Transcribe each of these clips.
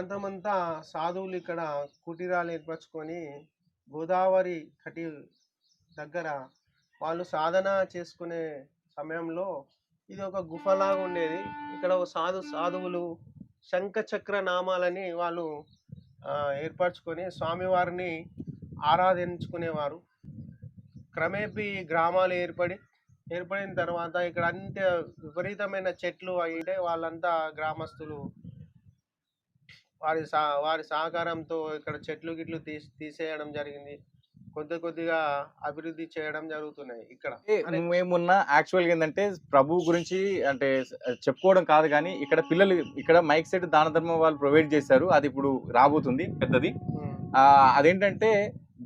ప్రాంతమంతా సాధువులు ఇక్కడ కుటీరాలు ఏర్పరచుకొని గోదావరి కటి దగ్గర వాళ్ళు సాధన చేసుకునే సమయంలో ఇది ఒక గుఫలాగా ఉండేది. ఇక్కడ ఒక సాధు సాధువులు శంఖచక్ర నామాలని వాళ్ళు ఏర్పరచుకొని స్వామివారిని ఆరాధించుకునేవారు. క్రమేపీ గ్రామాలు ఏర్పడి ఏర్పడిన తర్వాత ఇక్కడ అంత విపరీతమైన చెట్లు అయితే వాళ్ళంతా గ్రామస్తులు వారి సా వారి సహకారంతో ఇక్కడ చెట్లు గిట్లు తీసి తీసేయడం జరిగింది. కొద్ది కొద్దిగా అభివృద్ధి చేయడం జరుగుతున్నాయి ఇక్కడ. మేమున్న యాక్చువల్గా ఏంటంటే ప్రభు గురించి అంటే చెప్పుకోవడం కాదు కానీ ఇక్కడ పిల్లలు ఇక్కడ మైక్ సెట్ దాన ధర్మం వాళ్ళు ప్రొవైడ్ చేశారు. అది ఇప్పుడు రాబోతుంది పెద్దది. అదేంటంటే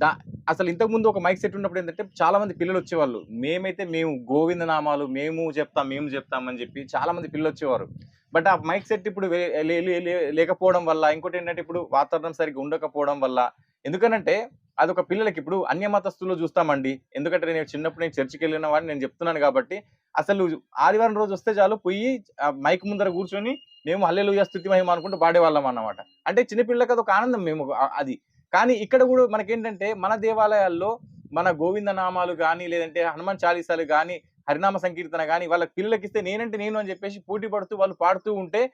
దా అసలు ఇంతకు ముందు ఒక మైక్ సెట్ ఉన్నప్పుడు ఏంటంటే చాలా మంది పిల్లలు వచ్చేవాళ్ళు. మేమైతే మేము గోవింద నామాలు మేము చెప్తాం మేము చెప్తామని చెప్పి చాలా మంది పిల్లలు వచ్చేవారు. బట్ ఆ మైక్ సెట్ ఇప్పుడు లే- లేకపోవడం వల్ల ఇంకోటి ఏంటంటే ఇప్పుడు వాతావరణం సరిగ్గా ఉండకపోవడం వల్ల ఎందుకనంటే అదొక పిల్లలకి ఇప్పుడు అన్య మతస్థుల్లో చూస్తామండి. ఎందుకంటే నేను చిన్నప్పుడు నేను చర్చికి వెళ్ళిన వాడిని నేను చెప్తున్నాను కాబట్టి అసలు ఆదివారం రోజు వస్తే చాలు పోయి మైక్ ముందర కూర్చొని మేము హల్లెలు స్థుతి మహిమ అనుకుంటూ పాడేవాళ్ళం అన్నమాట. అంటే చిన్నపిల్లలకి అదొక ఆనందం మేము అది. కానీ ఇక్కడ కూడా మనకేంటంటే మన దేవాలయాల్లో మన గోవింద నామాలు కానీ లేదంటే హనుమాన్ చాలీసాలు కానీ హరినామ సంకీర్తన కానీ వాళ్ళ పిల్లలకి ఇస్తే నేనంటే నేను అని చెప్పేసి పోటీ పడుతూ వాళ్ళు పాడుతూ ఉంటే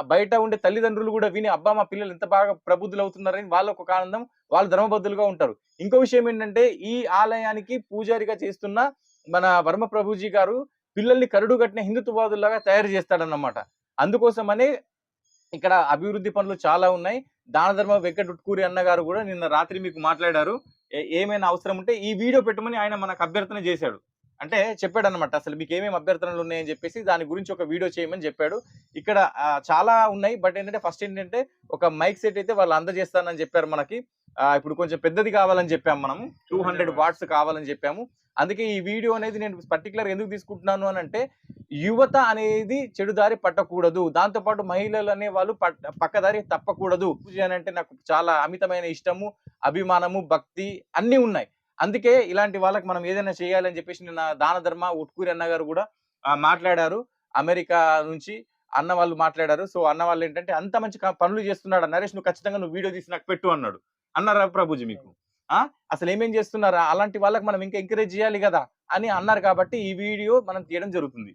బయట ఉండే తల్లిదండ్రులు కూడా విని అబ్బా మా పిల్లలు ఎంత బాగా ప్రబుద్ధులు అవుతున్నారని వాళ్ళకు ఒక ఆనందం వాళ్ళు ధర్మబద్ధులుగా ఉంటారు. ఇంకో విషయం ఏంటంటే ఈ ఆలయానికి పూజారిగా చేస్తున్న మన వర్మ ప్రభుజీ గారు పిల్లల్ని కరుడు కట్టిన హిందుత్వవాదుల్లాగా తయారు చేస్తాడన్నమాట. అందుకోసమనే ఇక్కడ అభివృద్ధి పనులు చాలా ఉన్నాయి. దాన ధర్మ వెంకటుట్కూరి అన్నగారు అన్న గారు కూడా నిన్న రాత్రి మీకు మాట్లాడారు. ఏ- ఏమైనా అవసరం ఉంటే ఈ వీడియో పెట్టమని ఆయన మనకు అభ్యర్థన చేశాడు. అంటే చెప్పాడు అనమాట అసలు మీకు ఏమేమి అభ్యర్థనలు ఉన్నాయని చెప్పేసి దాని గురించి ఒక వీడియో చేయమని చెప్పాడు. ఇక్కడ చాలా ఉన్నాయి బట్ ఏంటంటే ఫస్ట్ ఏంటంటే ఒక మైక్ సెట్ అయితే వాళ్ళు అందజేస్తానని చెప్పారు మనకి. ఇప్పుడు కొంచెం పెద్దది కావాలని చెప్పాము మనము టూ హండ్రెడ్ వాట్స్ కావాలని చెప్పాము. అందుకే ఈ వీడియో అనేది నేను పర్టికులర్ ఎందుకు తీసుకుంటున్నాను అని అంటే యువత అనేది చెడుదారి పట్టకూడదు. దాంతో పాటు మహిళలు అనే వాళ్ళు పక్కదారి తప్పకూడదు. పూజ అని అంటే నాకు చాలా అమితమైన ఇష్టము అభిమానము భక్తి అన్నీ ఉన్నాయి. అందుకే ఇలాంటి వాళ్ళకి మనం ఏదైనా చేయాలని చెప్పేసి నిన్న దాన ధర్మ ఉట్కూరి అన్న గారు కూడా మాట్లాడారు. అమెరికా నుంచి అన్న వాళ్ళు మాట్లాడారు. సో అన్న వాళ్ళు ఏంటంటే అంత మంచి పనులు చేస్తున్నాడు నరేష్? నువ్వు ఖచ్చితంగా నువ్వు వీడియో తీసి నాకు పెట్టు అన్నాడు. అన్నారా ప్రభుజీ మీకు? ఆ? అసలు ఏమేం చేస్తున్నారా? అలాంటి వాళ్ళకి మనం ఇంకా ఎంకరేజ్ చేయాలి కదా అని అన్నారు కాబట్టి ఈ వీడియో మనం తీయడం జరుగుతుంది.